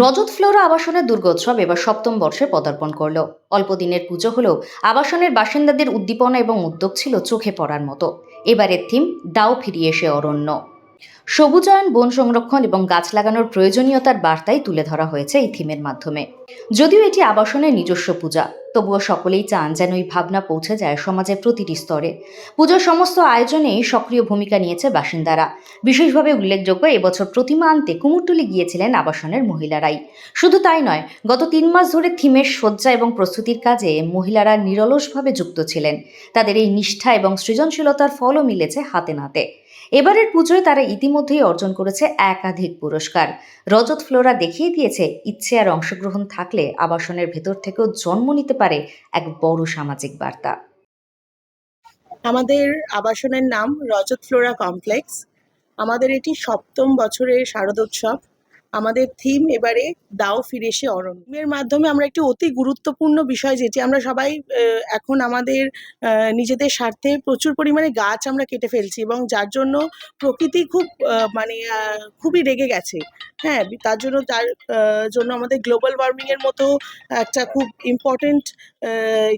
রজত Flora আবাসনের দুর্গোৎসব এবার সপ্তম বর্ষে পদার্পণ করল। অল্পদিনের পুজো হলেও আবাসনের বাসিন্দাদের উদ্দীপনা এবং উদ্যোগ ছিল চোখে পড়ার মতো। এবারের থিম, দাও ফিরিয়ে এসে অরণ্য। সবুজায়ন, বন সংরক্ষণ এবং গাছ লাগানোর প্রয়োজনীয়তার বার্তাই তুলে ধরা হয়েছে এই থিমের মাধ্যমে। যদিও এটি আবাসনের নিজস্ব পূজা তবুও সকলেই চান যেন এই ভাবনা পৌঁছে যায় সমাজের প্রতিটি স্তরে। পুজোর সমস্ত আয়োজনেই সক্রিয় ভূমিকা নিয়েছে বাসিন্দারা। বিশেষভাবে উল্লেখযোগ্য এবছর প্রতিমা আনতে কুমোরটুলি গিয়েছিলেন আবাসনের মহিলারাই। শুধু তাই নয়, গত তিন মাস ধরে থিমের সজ্জা এবং প্রস্তুতির কাজে মহিলারা নিরলসভাবে যুক্ত ছিলেন। তাদের এই নিষ্ঠা এবং সৃজনশীলতার ফলও মিলেছে হাতে নাতে। এবারের পুজোয় তারা ইতিমধ্যেই অর্জন করেছে একাধিক পুরস্কার। রজত ফ্লোরা দেখিয়ে দিয়েছে, ইচ্ছে আর অংশগ্রহণ থাকলে আবাসনের ভেতর থেকেও জন্ম নিতে পারে এক বড় সামাজিক বার্তা। আমাদের আবাসনের নাম রজত ফ্লোরা কমপ্লেক্স। আমাদের এটি সপ্তম বছরের শারদোৎসব। আমাদের থিম এবারে দাও ফিরে এসে অরণ্য। এর মাধ্যমে আমরা একটি অতি গুরুত্বপূর্ণ বিষয় যেটি আমরা সবাই এখন আমাদের নিজেদের স্বার্থে প্রচুর পরিমাণে গাছ আমরা কেটে ফেলছি এবং যার জন্য প্রকৃতি খুব মানে খুবই রেগে গেছে। হ্যাঁ তার জন্য তার জন্য আমাদের গ্লোবাল ওয়ার্মিংয়ের মতো একটা খুব ইম্পর্টেন্ট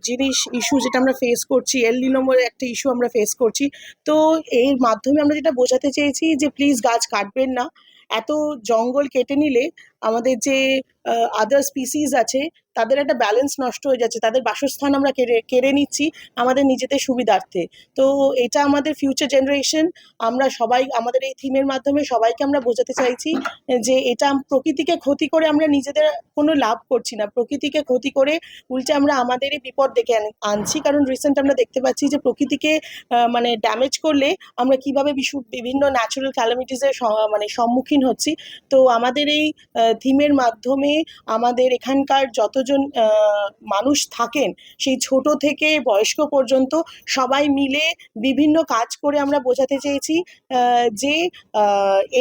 জিনিস ইস্যু যেটা আমরা ফেস করছি এল নিনোমোর একটা ইস্যু আমরা ফেস করছি। তো এর মাধ্যমে আমরা যেটা বোঝাতে চেয়েছি যে প্লিজ গাছ কাটবেন না। এত জঙ্গল কেটে নিলে আমাদের যে আদার স্পিসিস আছে তাদের একটা ব্যালেন্স নষ্ট হয়ে যাচ্ছে, তাদের বাসস্থান আমরা কেড়ে কেড়ে নিচ্ছি আমাদের নিজেদের সুবিধার্থে। তো এটা আমাদের ফিউচার জেনারেশন আমরা সবাই, আমাদের এই থিমের মাধ্যমে সবাইকে আমরা বোঝাতে চাইছি যে এটা প্রকৃতিকে ক্ষতি করে আমরা নিজেদের কোনো লাভ করছি না। প্রকৃতিকে ক্ষতি করে উল্টে আমরা আমাদেরই বিপদ ডেকে আনছি। কারণ রিসেন্ট আমরা দেখতে পাচ্ছি যে প্রকৃতিকে মানে ড্যামেজ করলে আমরা কীভাবে বিভিন্ন ন্যাচারাল ক্যালামিটিসের মানে সম্মুখীন হচ্ছি। তো আমাদের এই থিমের মাধ্যমে আমাদের এখানকার যতজন মানুষ থাকেন, সেই ছোট থেকে বয়স্ক পর্যন্ত সবাই মিলে বিভিন্ন কাজ করে আমরা বোঝাতে চেয়েছি যে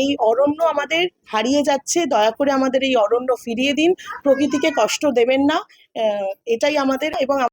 এই অরণ্য আমাদের হারিয়ে যাচ্ছে, দয়া করে আমাদের এই অরণ্য ফিরিয়ে দিন, প্রকৃতিকে কষ্ট দেবেন না এটাই আমাদের এবং